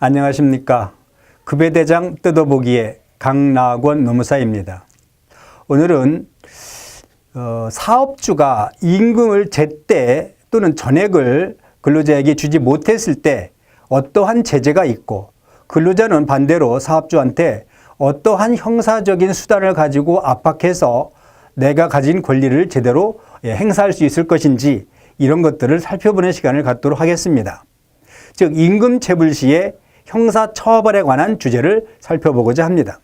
안녕하십니까. 급여대장 뜯어보기의 강나권 노무사입니다. 오늘은 어, 사업주가 임금을 제때 또는 전액을 근로자에게 주지 못했을 때 어떠한 제재가 있고 근로자는 반대로 사업주한테 어떠한 형사적인 수단을 가지고 압박해서 내가 가진 권리를 제대로 예, 행사할 수 있을 것인지 이런 것들을 살펴보는 시간을 갖도록 하겠습니다. 즉 임금 체불 시의 형사 처벌에 관한 주제를 살펴보고자 합니다.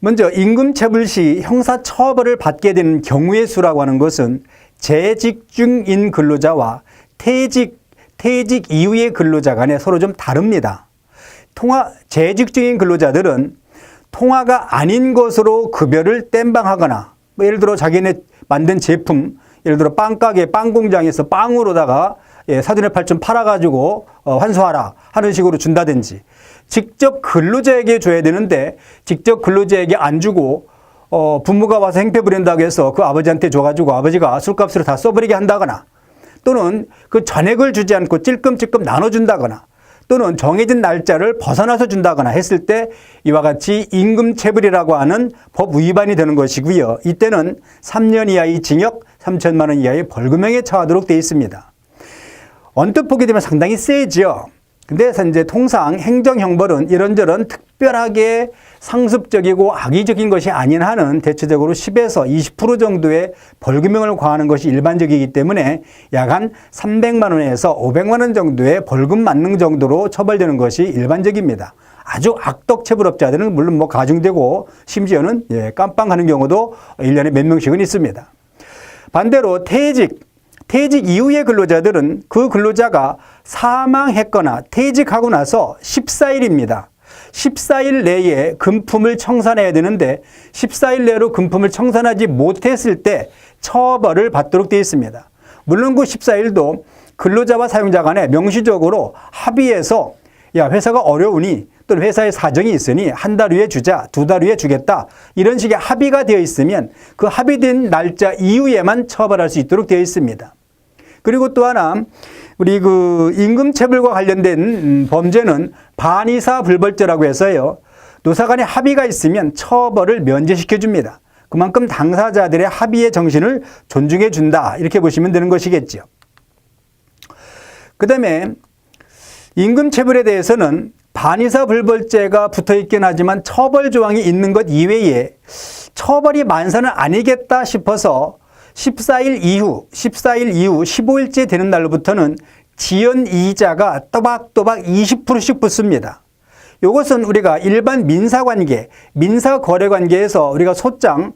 먼저 임금 체불 시 형사 처벌을 받게 되는 경우의 수라고 하는 것은 재직 중인 근로자와 퇴직 퇴직 이후의 근로자 간에 서로 좀 다릅니다. 통화 재직 중인 근로자들은 통화가 아닌 것으로 급여를 땜빵하거나 뭐 예를 들어 자기네 만든 제품 예를 들어 빵가게 빵 공장에서 빵으로다가 예, 사전에 팔 좀 팔아가지고 어, 환수하라 하는 식으로 준다든지 직접 근로자에게 줘야 되는데 직접 근로자에게 안 주고 어, 부모가 와서 행패 부린다고 해서 그 아버지한테 줘가지고 아버지가 술값으로 다 써버리게 한다거나 또는 그 전액을 주지 않고 찔끔찔끔 나눠준다거나 또는 정해진 날짜를 벗어나서 준다거나 했을 때 이와 같이 임금체불이라고 하는 법 위반이 되는 것이고요. 이때는 3년 이하의 징역, 3천만 원 이하의 벌금형에 처하도록 되어 있습니다. 언뜻 보게 되면 상당히 세죠. 근데 이제 통상 행정형벌은 이런저런 특별하게 상습적이고 악의적인 것이 아닌 한은 대체적으로 10에서 20% 정도의 벌금형을 과하는 것이 일반적이기 때문에 약 한 300만 원에서 500만 원 정도의 벌금 맞는 정도로 처벌되는 것이 일반적입니다. 아주 악덕 체불업자들은 물론 뭐 가중되고 심지어는 예, 깜빵하는 경우도 1년에 몇 명씩은 있습니다. 반대로 퇴직, 퇴직 이후의 근로자들은 그 근로자가 사망했거나 퇴직하고 나서 14일입니다. 14일 내에 금품을 청산해야 되는데 14일 내로 금품을 청산하지 못했을 때 처벌을 받도록 되어 있습니다. 물론 그 14일도 근로자와 사용자 간에 명시적으로 합의해서 야 회사가 어려우니 또는 회사의 사정이 있으니 한 달 후에 주자, 두 달 후에 주겠다 이런 식의 합의가 되어 있으면 그 합의된 날짜 이후에만 처벌할 수 있도록 되어 있습니다. 그리고 또 하나 우리 그 임금체불과 관련된 음, 범죄는 반의사 불벌죄라고 해서요. 노사 간에 합의가 있으면 처벌을 면제시켜 줍니다. 그만큼 당사자들의 합의의 정신을 존중해 준다. 이렇게 보시면 되는 것이겠죠. 그 다음에 임금체불에 대해서는 반의사 불벌죄가 붙어 있긴 하지만 처벌 조항이 있는 것 이외에 처벌이 만사는 아니겠다 싶어서 14일 이후, 14일 이후 15일째 되는 날로부터는 지연 이자가 또박또박 20%씩 붙습니다. 이것은 우리가 일반 민사관계, 민사거래관계에서 우리가 소장,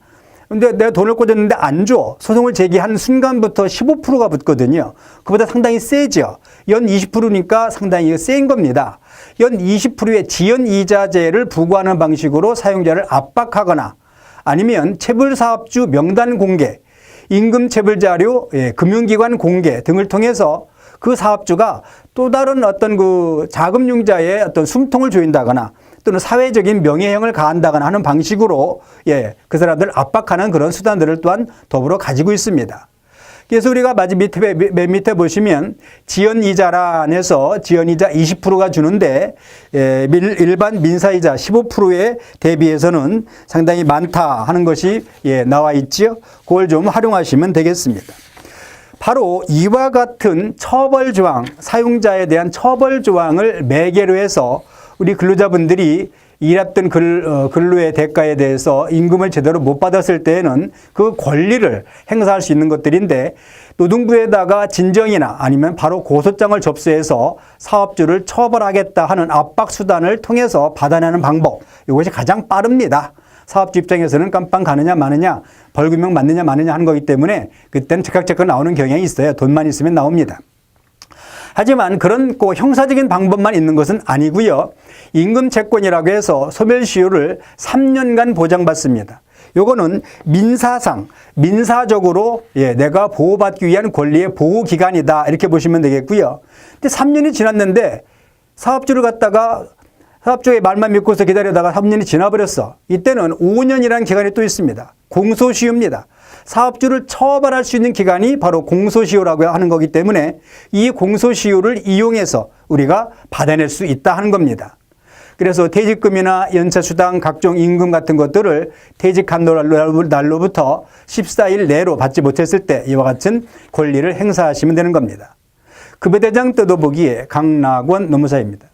근데 내가 돈을 꽂았는데 안 줘. 소송을 제기한 순간부터 15%가 붙거든요. 그보다 상당히 세죠. 연 20%니까 상당히 센 겁니다. 연 20%의 지연 이자제를 부과하는 방식으로 사용자를 압박하거나 아니면 체불사업주 명단 공개, 임금 체불 자료, 예, 금융기관 공개 등을 통해서 그 사업주가 또 다른 어떤 그 자금융자의 어떤 숨통을 조인다거나 또는 사회적인 명예형을 가한다거나 하는 방식으로 예, 그 사람들 압박하는 그런 수단들을 또한 더불어 가지고 있습니다. 그래서 우리가 마지 밑에, 맨 밑에 보시면 지연이자란에서 지연이자 20%가 주는데 예, 일반 민사이자 15%에 대비해서는 상당히 많다 하는 것이 예, 나와 있지요. 그걸 좀 활용하시면 되겠습니다. 바로 이와 같은 처벌 조항, 사용자에 대한 처벌 조항을 매개로 해서 우리 근로자분들이 일했던 근, 어, 근로의 대가에 대해서 임금을 제대로 못 받았을 때에는 그 권리를 행사할 수 있는 것들인데 노동부에다가 진정이나 아니면 바로 고소장을 접수해서 사업주를 처벌하겠다 하는 압박 수단을 통해서 받아내는 방법 이것이 가장 빠릅니다. 사업주 입장에서는 깜빵 가느냐 마느냐 벌금형 맞느냐 마느냐 하는 거기 때문에 그때는 즉각즉각 나오는 경향이 있어요. 돈만 있으면 나옵니다. 하지만 그런 꼭 형사적인 방법만 있는 것은 아니고요. 임금 채권이라고 해서 소멸시효를 3년간 보장받습니다. 요거는 민사상, 민사적으로 예, 내가 보호받기 위한 권리의 보호 기간이다. 이렇게 보시면 되겠고요. 근데 3년이 지났는데 사업주를 갖다가 사업주의 말만 믿고서 기다리다가 3년이 지나버렸어. 이때는 5년이라는 기간이 또 있습니다. 공소시효입니다. 사업주를 처벌할 수 있는 기간이 바로 공소시효라고 하는 거기 때문에 이 공소시효를 이용해서 우리가 받아낼 수 있다 하는 겁니다. 그래서 퇴직금이나 연차수당 각종 임금 같은 것들을 퇴직한 날로부터 14일 내로 받지 못했을 때 이와 같은 권리를 행사하시면 되는 겁니다. 급여대장 뜯어보기에 강락원 노무사입니다.